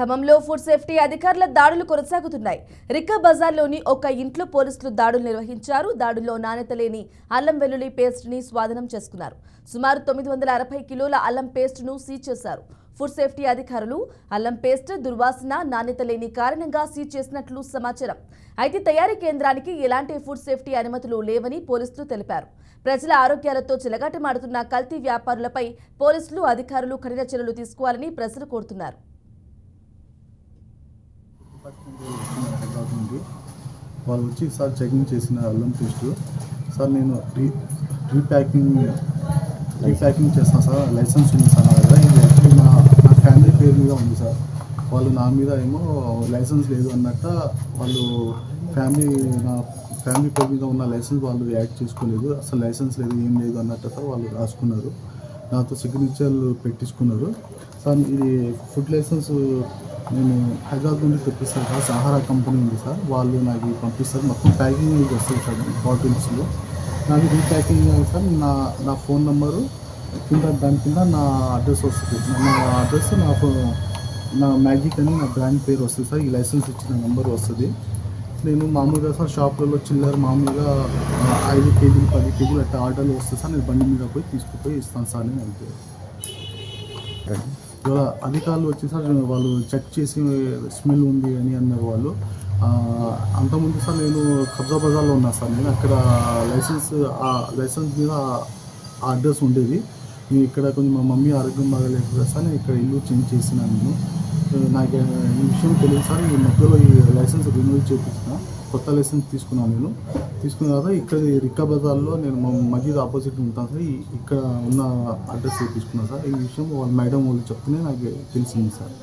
ఖమ్మంలో food safety అధికారుల దాడులు కొనసాగుతున్నాయి. రిక్క బజార్లోని ఒక ఇంట్లో పోలీసులు దాడులు నిర్వహించారు. దాడుల్లో నాణ్యత లేని అల్లం వెల్లుల్లి పేస్ట్ని స్వాధీనం చేసుకున్నారు. సుమారు తొమ్మిది వందల అరవై కిలోల అల్లం పేస్ట్ను సీజ్ చేశారు. ఫుడ్ సేఫ్టీ అధికారులు అల్లం పేస్ట్ దుర్వాసన నాణ్యత లేని కారణంగా సీజ్ చేసినట్లు సమాచారం. అయితే తయారీ కేంద్రానికి ఎలాంటి ఫుడ్ సేఫ్టీ అనుమతులు లేవని పోలీసులు తెలిపారు. ప్రజల ఆరోగ్యాలతో చిలగాటమాడుతున్న కల్తీ వ్యాపారులపై పోలీసులు అధికారులు కఠిన చర్యలు తీసుకోవాలని ప్రజలు కోరుతున్నారు. వాళ్ళు వచ్చి సార్ చెకింగ్ చేసిన అల్లం పేస్ట్. సార్ నేను రీ రీప్యాకింగ్ రీప్యాకింగ్ చేస్తాను సార్. లైసెన్స్ ఉంది సార్ నా దగ్గర. ఇది యాక్చువల్లీ నా నా ఫ్యామిలీ పేరు మీద ఉంది సార్. వాళ్ళు నా మీద ఏమో లైసెన్స్ లేదు అన్నట్ట వాళ్ళు ఫ్యామిలీ నా ఫ్యామిలీ పేరు మీద ఉన్న లైసెన్స్ వాళ్ళు యాడ్ చేసుకోలేదు. అసలు లైసెన్స్ లేదు ఏం లేదు అన్నట్టు సార్ వాళ్ళు రాసుకున్నారు. నాతో సిగ్నేచర్లు పెట్టించుకున్నారు. సార్ ఇది ఫుడ్ లైసెన్స్ నేను హైదరాబాద్ నుండి తెప్పిస్తాను సార్ సహారా కంపెనీ ఉంది సార్. వాళ్ళు నాకు పంపిస్తారు. మొత్తం ప్యాకింగ్ చేస్తారు వస్తుంది సార్ బాటిల్స్లో. నాకు రీప్యాకింగ్ చేయాలి సార్. నా నా ఫోన్ నెంబరు కింద దాని కింద నా అడ్రస్ వస్తుంది. నా- అడ్రస్ నా నా మ్యాజిక్ అని నా బ్రాండ్ పేరు వస్తుంది సార్. ఈ లైసెన్స్ ఇచ్చిన నెంబర్ వస్తుంది. నేను మామూలుగా సార్ షాప్లలో చిల్లర మామూలుగా ఐదు కేజీలు పది కేజీలు అట్లా ఆర్డర్లు వస్తుంది సార్. నేను బండి మీద పోయి తీసుకుపోయి ఇస్తాను సార్ అని అంటే యూ అధికారులు వచ్చి వాళ్ళు చెక్ చేసి స్మెల్ ఉంది అని అన్నారు వాళ్ళు. అంతకుముందు సార్ నేను కబ్జా బజార్లో ఉన్నా సార్. నేను అక్కడ లైసెన్స్ ఆ లైసెన్స్ మీద ఆ అడ్రస్ ఉండేది. నేను ఇక్కడ కొంచెం మా మమ్మీ ఆరోగ్యం బాగాలేదు కదా సార్ నేను ఇక్కడ ఇల్లు చేంజ్ చేసినాను నేను. నాకు ఈ విషయం తెలియదు సార్. ఈ మధ్యలో ఈ లైసెన్స్ రెన్యూల్ చేయించిన కొత్త లైసెన్స్ తీసుకున్నాను నేను. తీసుకున్న తర్వాత ఇక్కడ ఈ రిక్కా బజార్లో నేను మా మజీద్ ఆపోజిట్ ఉంటాను సార్. ఇక్కడ ఉన్న అడ్రస్ తీసుకున్నాను సార్. ఈ విషయం వాళ్ళ మేడం వాళ్ళు చెప్తూనే నాకు తెలిసింది సార్.